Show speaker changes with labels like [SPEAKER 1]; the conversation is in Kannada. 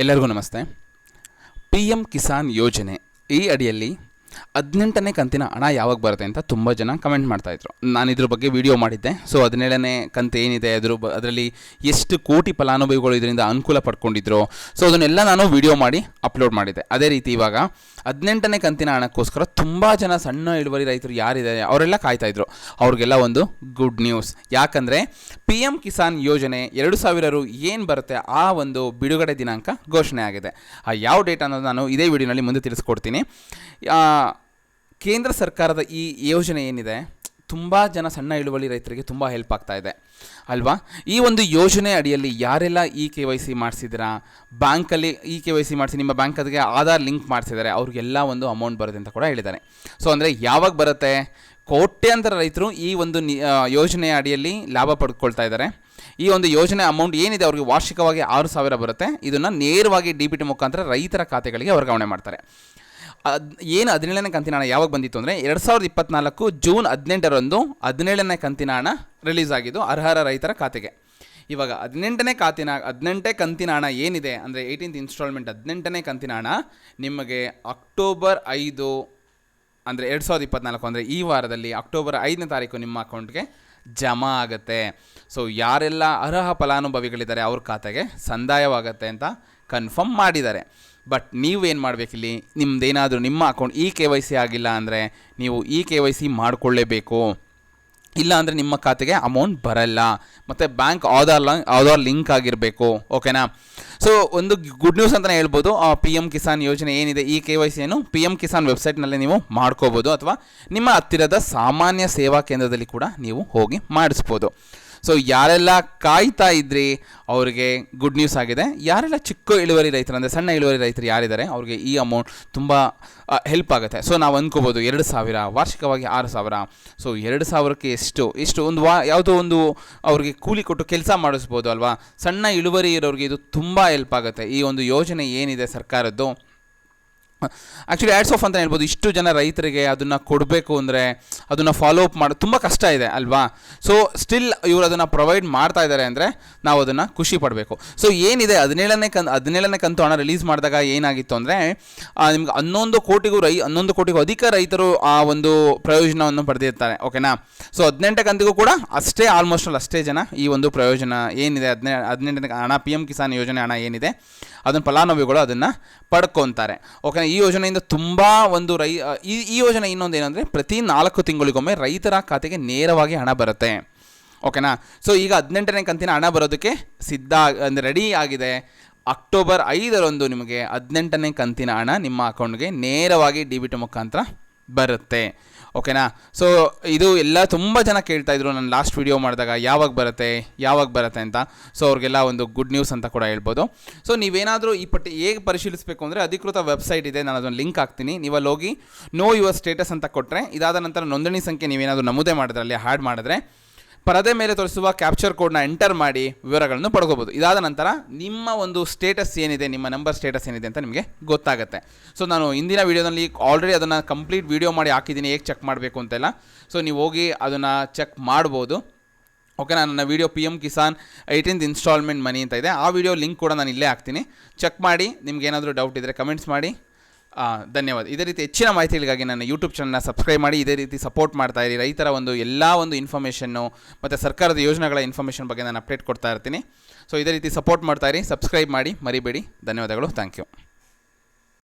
[SPEAKER 1] ಎಲ್ಲರಿಗೂ ನಮಸ್ತೆ. ಪಿ ಎಂ ಕಿಸಾನ್ ಯೋಜನೆ ಈ ಅಡಿಯಲ್ಲಿ ಹದಿನೆಂಟನೇ ಕಂತಿನ ಹಣ ಯಾವಾಗ ಬರುತ್ತೆ ಅಂತ ತುಂಬ ಜನ ಕಮೆಂಟ್ ಮಾಡ್ತಾಯಿದ್ರು ನಾನು ಇದ್ರ ಬಗ್ಗೆ ವಿಡಿಯೋ ಮಾಡಿದ್ದೆ. ಸೊ ಹದಿನೇಳನೇ ಕಂತು ಏನಿದೆ? ಅದ್ರ ಬ ಅದರಲ್ಲಿ ಎಷ್ಟು ಕೋಟಿ ಫಲಾನುಭವಿಗಳು ಇದರಿಂದ ಅನುಕೂಲ ಪಡ್ಕೊಂಡಿದ್ರು? ಸೊ ಅದನ್ನೆಲ್ಲ ನಾನು ವಿಡಿಯೋ ಮಾಡಿ ಅಪ್ಲೋಡ್ ಮಾಡಿದ್ದೆ. ಅದೇ ರೀತಿ ಇವಾಗ ಹದಿನೆಂಟನೇ ಕಂತಿನ ಹಣಕ್ಕೋಸ್ಕರ ತುಂಬ ಜನ ಸಣ್ಣ ಇಳುವರಿ ರೈತರು ಯಾರಿದ್ದಾರೆ? ಅವರೆಲ್ಲ ಕಾಯ್ತಾಯಿದ್ರು ಅವ್ರಿಗೆಲ್ಲ ಒಂದು ಗುಡ್ ನ್ಯೂಸ್ ಯಾಕಂದರೆ ಪಿ ಎಂ ಕಿಸಾನ್ ಯೋಜನೆ ಎರಡು ಸಾವಿರ ರು ಏನು ಬರುತ್ತೆ ಆ ಒಂದು ಬಿಡುಗಡೆ ದಿನಾಂಕ ಘೋಷಣೆ ಆಗಿದೆ. ಆ ಯಾವ ಡೇಟ್ ಅನ್ನೋದು ನಾನು ಇದೇ ವಿಡಿಯೋನಲ್ಲಿ ಮುಂದೆ ತಿಳಿಸ್ಕೊಡ್ತೀನಿ. ಕೇಂದ್ರ ಸರ್ಕಾರದ ಈ ಯೋಜನೆ ಏನಿದೆ, ತುಂಬ ಜನ ಸಣ್ಣ ಇಳುವಳಿ ರೈತರಿಗೆ ತುಂಬ ಹೆಲ್ಪ್ ಆಗ್ತಾ ಇದೆ. ಅಲ್ವಾ? ಈ ಒಂದು ಯೋಜನೆ ಅಡಿಯಲ್ಲಿ ಯಾರೆಲ್ಲ ಇ ಕೆ ವೈ ಸಿ ಮಾಡಿಸಿದಿರಾ ಬ್ಯಾಂಕಲ್ಲಿ ಇ ಕೆ ವೈ ಸಿ ಮಾಡಿಸಿ, ನಿಮ್ಮ ಬ್ಯಾಂಕ್ ಅದಕ್ಕೆ ಆಧಾರ್ ಲಿಂಕ್ ಮಾಡಿಸಿದ್ದಾರೆ, ಅವ್ರಿಗೆಲ್ಲ ಒಂದು ಅಮೌಂಟ್ ಬರುತ್ತೆ ಅಂತ ಕೂಡ ಹೇಳಿದ್ದಾರೆ. ಸೊ ಅಂದರೆ ಯಾವಾಗ ಬರುತ್ತೆ? ಕೋಟ್ಯಾಂತರ ರೈತರು ಈ ಒಂದು ಯೋಜನೆಯ ಅಡಿಯಲ್ಲಿ ಲಾಭ ಪಡ್ಕೊಳ್ತಾ ಇದ್ದಾರೆ. ಈ ಒಂದು ಯೋಜನೆ ಅಮೌಂಟ್ ಏನಿದೆ, ಅವ್ರಿಗೆ ವಾರ್ಷಿಕವಾಗಿ ಆರು ಸಾವಿರ ಬರುತ್ತೆ. ಇದನ್ನು ನೇರವಾಗಿ ಡಿ ಬಿ ಟಿ ಮುಖಾಂತರ ರೈತರ ಖಾತೆಗಳಿಗೆ ವರ್ಗಾವಣೆ ಮಾಡ್ತಾರೆ. ಅದ್, ಏನು ಹದಿನೇಳನೇ ಕಂತಿನ ಹಣ ಯಾವಾಗ ಬಂದಿತ್ತು ಅಂದರೆ ಎರಡು ಸಾವಿರದ ಇಪ್ಪತ್ನಾಲ್ಕು ಜೂನ್ ಹದಿನೆಂಟರಂದು ಹದಿನೇಳನೇ ಕಂತಿನ ಹಣ ರಿಲೀಸ್ ಆಗಿದ್ದು ಅರ್ಹರ ರೈತರ ಖಾತೆಗೆ. ಇವಾಗ ಹದಿನೆಂಟನೇ ಖಾತಿನ ಹದಿನೆಂಟೇ ಕಂತಿನ ಹಣ ಏನಿದೆ ಅಂದರೆ ಏಯ್ಟೀನ್ತ್ ಇನ್ಸ್ಟಾಲ್ಮೆಂಟ್ ಹದಿನೆಂಟನೇ ಕಂತಿನ ಹಣ ನಿಮಗೆ ಅಕ್ಟೋಬರ್ ಐದು ಅಂದರೆ ಎರಡು ಸಾವಿರದ ಇಪ್ಪತ್ನಾಲ್ಕು ಅಂದರೆ ಈ ವಾರದಲ್ಲಿ ಅಕ್ಟೋಬರ್ ಐದನೇ ತಾರೀಕು ನಿಮ್ಮ ಅಕೌಂಟ್ಗೆ ಜಮಾ ಆಗುತ್ತೆ. ಸೊ ಯಾರೆಲ್ಲ ಅರ್ಹ ಫಲಾನುಭವಿಗಳಿದ್ದಾರೆ ಅವ್ರ ಖಾತೆಗೆ ಸಂದಾಯವಾಗುತ್ತೆ ಅಂತ ಕನ್ಫರ್ಮ್ ಮಾಡಿದ್ದಾರೆ. ಬಟ್ ನೀವೇನು ಮಾಡಬೇಕಿಲ್ಲಿ? ನಿಮ್ಮದೇನಾದರೂ ನಿಮ್ಮ ಅಕೌಂಟ್ ಈ ಕೆ ವೈ ಸಿ ಆಗಿಲ್ಲ ಅಂದರೆ ನೀವು ಈ ಕೆ ವೈ ಸಿ ಮಾಡಿಕೊಳ್ಳೇಬೇಕು. ಇಲ್ಲ ಅಂದರೆ ನಿಮ್ಮ ಖಾತೆಗೆ ಅಮೌಂಟ್ ಬರಲ್ಲ. ಮತ್ತು ಬ್ಯಾಂಕ್ ಆಧಾರ್ ಲ ಆಧಾರ್ ಲಿಂಕ್ ಆಗಿರಬೇಕು. ಓಕೆನಾ ಸೊ ಒಂದು ಗುಡ್ ನ್ಯೂಸ್ ಅಂತಲೇ ಹೇಳ್ಬೋದು. ಪಿ ಎಂ ಕಿಸಾನ್ ಯೋಜನೆ ಏನಿದೆ ಈ ಕೆ ವೈ ಸಿಯನ್ನು ಪಿ ಎಂ ಕಿಸಾನ್ ವೆಬ್ಸೈಟ್ನಲ್ಲಿ ನೀವು ಮಾಡ್ಕೋಬೋದು. ಅಥವಾ ನಿಮ್ಮ ಹತ್ತಿರದ ಸಾಮಾನ್ಯ ಸೇವಾ ಕೇಂದ್ರದಲ್ಲಿ ಕೂಡ ನೀವು ಹೋಗಿ ಮಾಡಿಸ್ಬೋದು. ಸೊ ಯಾರೆಲ್ಲ ಕಾಯ್ತಾ ಇದ್ರಿ, ಅವರಿಗೆ ಗುಡ್ ನ್ಯೂಸ್ ಆಗಿದೆ. ಯಾರೆಲ್ಲ ಚಿಕ್ಕ ಇಳುವರಿ ರೈತರು, ಅಂದರೆ ಸಣ್ಣ ಇಳುವರಿ ರೈತರು ಯಾರಿದ್ದಾರೆ, ಅವ್ರಿಗೆ ಈ ಅಮೌಂಟ್ ತುಂಬ ಹೆಲ್ಪ್ ಆಗುತ್ತೆ. ಸೊ ನಾವು ಅಂದ್ಕೋಬೋದು ಎರಡು ಸಾವಿರ, ವಾರ್ಷಿಕವಾಗಿ ಆರು ಸಾವಿರ. ಸೊ ಎರಡು ಸಾವಿರಕ್ಕೆ ಎಷ್ಟು? ಇಷ್ಟು ಒಂದು ವಾ, ಯಾವುದೋ ಒಂದು ಅವ್ರಿಗೆ ಕೂಲಿ ಕೊಟ್ಟು ಕೆಲಸ ಮಾಡಿಸ್ಬೋದು ಅಲ್ವಾ? ಸಣ್ಣ ಇಳುವರಿ ಇರೋರಿಗೆ ಇದು ತುಂಬ ಹೆಲ್ಪ್ ಆಗುತ್ತೆ. ಈ ಒಂದು ಯೋಜನೆ ಏನಿದೆ ಸರ್ಕಾರದ್ದು? ಆ್ಯಕ್ಚುಲಿ ಆ್ಯಡ್ಸ್ ಆಫ್ ಅಂತ ಹೇಳ್ಬೋದು. ಇಷ್ಟು ಜನ ರೈತರಿಗೆ ಅದನ್ನು ಕೊಡಬೇಕು ಅಂದರೆ ಅದನ್ನು ಫಾಲೋ ಅಪ್ ಮಾಡೋದು ತುಂಬ ಕಷ್ಟ ಇದೆ, ಅಲ್ವಾ? ಸೊ ಸ್ಟಿಲ್ ಇವರು ಅದನ್ನು ಪ್ರೊವೈಡ್ ಮಾಡ್ತಾ ಇದ್ದಾರೆ ಅಂದರೆ ನಾವು ಅದನ್ನು ಖುಷಿ ಪಡಬೇಕು. ಸೊ ಏನಿದೆ? ಹದಿನೇಳನೇ ಕಂತು ಹದಿನೇಳನೇ ಕಂತು ಹಣ ರಿಲೀಸ್ ಮಾಡಿದಾಗ ಏನಾಗಿತ್ತು ಅಂದರೆ ನಿಮ್ಗೆ ಹನ್ನೊಂದು ಕೋಟಿಗೂ ರೈ, ಹನ್ನೊಂದು ಕೋಟಿಗೂ ಅಧಿಕ ರೈತರು ಆ ಒಂದು ಪ್ರಯೋಜನವನ್ನು ಪಡೆದಿರ್ತಾರೆ ಓಕೆನಾ ಸೊ ಹದಿನೆಂಟನೇ ಕಂತಿಗೂ ಕೂಡ ಅಷ್ಟೇ ಆಲ್ಮೋಸ್ಟ್ ಆಲ್ ಅಷ್ಟೇ ಜನ ಈ ಒಂದು ಪ್ರಯೋಜನ ಏನಿದೆ? ಹದಿನೇ, ಹದಿನೆಂಟನೇ, ಹಣ ಪಿ ಎಂ ಕಿಸಾನ್ ಯೋಜನೆ ಹಣ ಏನಿದೆ? ಅದನ್ನು ಫಲಾನುಭವಿಗಳು ಅದನ್ನು ಪಡ್ಕೊತಾರೆ ಓಕೆನಾ ಈ ಯೋಜನೆಯಿಂದ ತುಂಬ ಒಂದು ರೈ ಈ ಈ ಯೋಜನೆ ಇನ್ನೊಂದು ಏನಂದರೆ ಪ್ರತಿ ನಾಲ್ಕು ತಿಂಗಳಿಗೊಮ್ಮೆ ರೈತರ ಖಾತೆಗೆ ನೇರವಾಗಿ ಹಣ ಬರುತ್ತೆ. ಓಕೆನಾ? ಸೊ ಈಗ ಹದಿನೆಂಟನೇ ಕಂತಿನ ಹಣ ಬರೋದಕ್ಕೆ ಸಿದ್ಧ ಅಂದರೆ ರೆಡಿ ಆಗಿದೆ. ಅಕ್ಟೋಬರ್ ಐದರಂದು ನಿಮಗೆ ಹದಿನೆಂಟನೇ ಕಂತಿನ ಹಣ ನಿಮ್ಮ ಅಕೌಂಟ್ಗೆ ನೇರವಾಗಿ ಡಿ ಬಿ ಟಿ ಮುಖಾಂತರ ಬರುತ್ತೆ. ಓಕೆನಾ ಸೊ ಇದು ಎಲ್ಲ ತುಂಬ ಜನ ಕೇಳ್ತಾ ಇದ್ರು ನಾನು ಲಾಸ್ಟ್ ವಿಡಿಯೋ ಮಾಡಿದಾಗ, ಯಾವಾಗ ಬರುತ್ತೆ ಯಾವಾಗ ಬರುತ್ತೆ ಅಂತ. ಸೊ ಅವ್ರಿಗೆಲ್ಲ ಒಂದು ಗುಡ್ ನ್ಯೂಸ್ ಅಂತ ಕೂಡ ಹೇಳ್ಬೋದು. ಸೊ ನೀವೇನಾದರೂ ಈ ಪಟ್ಟಿ ಹೇಗೆ ಪರಿಶೀಲಿಸಬೇಕು ಅಂದರೆ ಅಧಿಕೃತ ವೆಬ್ಸೈಟ್ ಇದೆ, ನಾನು ಅದನ್ನು ಲಿಂಕ್ ಹಾಕ್ತೀನಿ. ನೀವು ಅಲ್ಲಿ ಹೋಗಿ ನೋ ಯುವರ್ ಸ್ಟೇಟಸ್ ಅಂತ ಕೊಟ್ಟರೆ ಇದಾದ ನಂತರ ನೋಂದಣಿ ಸಂಖ್ಯೆ ನೀವೇನಾದರೂ ನಮೂದೆ ಮಾಡಿದ್ರೆ, ಅಲ್ಲಿ ಹ್ಯಾಡ್ ಮಾಡಿದ್ರೆ ಪರದೆ ಮೇಲೆ ತೋರಿಸುವ ಕ್ಯಾಪ್ಚರ್ ಕೋಡ್ನ ಎಂಟರ್ ಮಾಡಿ ವಿವರಗಳನ್ನು ಪಡ್ಕೋಬೋದು. ಇದಾದ ನಂತರ ನಿಮ್ಮ ಒಂದು ಸ್ಟೇಟಸ್ ಏನಿದೆ, ನಿಮ್ಮ ನಂಬರ್ ಸ್ಟೇಟಸ್ ಏನಿದೆ ಅಂತ ನಿಮಗೆ ಗೊತ್ತಾಗುತ್ತೆ. ಸೊ ನಾನು ಇಂದಿನ ವೀಡಿಯೋದಲ್ಲಿ ಆಲ್ರೆಡಿ ಅದನ್ನು ಕಂಪ್ಲೀಟ್ ವೀಡಿಯೋ ಮಾಡಿ ಹಾಕಿದ್ದೀನಿ, ಹೇಗೆ ಚೆಕ್ ಮಾಡಬೇಕು ಅಂತೆಲ್ಲ. ಸೊ ನೀವು ಹೋಗಿ ಅದನ್ನು ಚೆಕ್ ಮಾಡ್ಬೋದು. ಓಕೆ ನನ್ನ video P M Kisan eighteenth instalment money ಅಂತ ಇದೆ. ಆ ವಿಡಿಯೋ ಲಿಂಕ್ ಕೂಡ ನಾನು ಇಲ್ಲೇ ಹಾಕ್ತೀನಿ. ಚೆಕ್ ಮಾಡಿ, ನಿಮ್ಗೆ ಏನಾದರೂ ಡೌಟ್ ಇದ್ದರೆ ಕಮೆಂಟ್ಸ್ ಮಾಡಿ. ಧನ್ಯವಾದ. ಇದೇ ರೀತಿ ಹೆಚ್ಚಿನ ಮಾಹಿತಿಗಳಿಗಾಗಿ ನನ್ನ ಯೂಟ್ಯೂಬ್ ಚಾನಲ್ನ ಸಬ್ಸ್ಕ್ರೈಬ್ ಮಾಡಿ, ಇದೇ ರೀತಿ ಸಪೋರ್ಟ್ ಮಾಡ್ತಾ ಇರಿ. ರೈತರ ಒಂದು ಎಲ್ಲ ಒಂದು ಇನ್ಫಾರ್ಮೇಷನ್ನು ಮತ್ತು ಸರ್ಕಾರದ ಯೋಜನೆಗಳ ಇನ್ಫಾರ್ಮೇಷನ್ ಬಗ್ಗೆ ನಾನು ಅಪ್ಡೇಟ್ ಕೊಡ್ತಾ ಇರ್ತೀನಿ. ಸೊ ಇದೇ ರೀತಿ ಸಪೋರ್ಟ್ ಮಾಡ್ತಾ ಇರಿ ಸಬ್ಸ್ಕ್ರೈಬ್ ಮಾಡಿ, ಮರಿಬೇಡಿ. ಧನ್ಯವಾದಗಳು. Thank you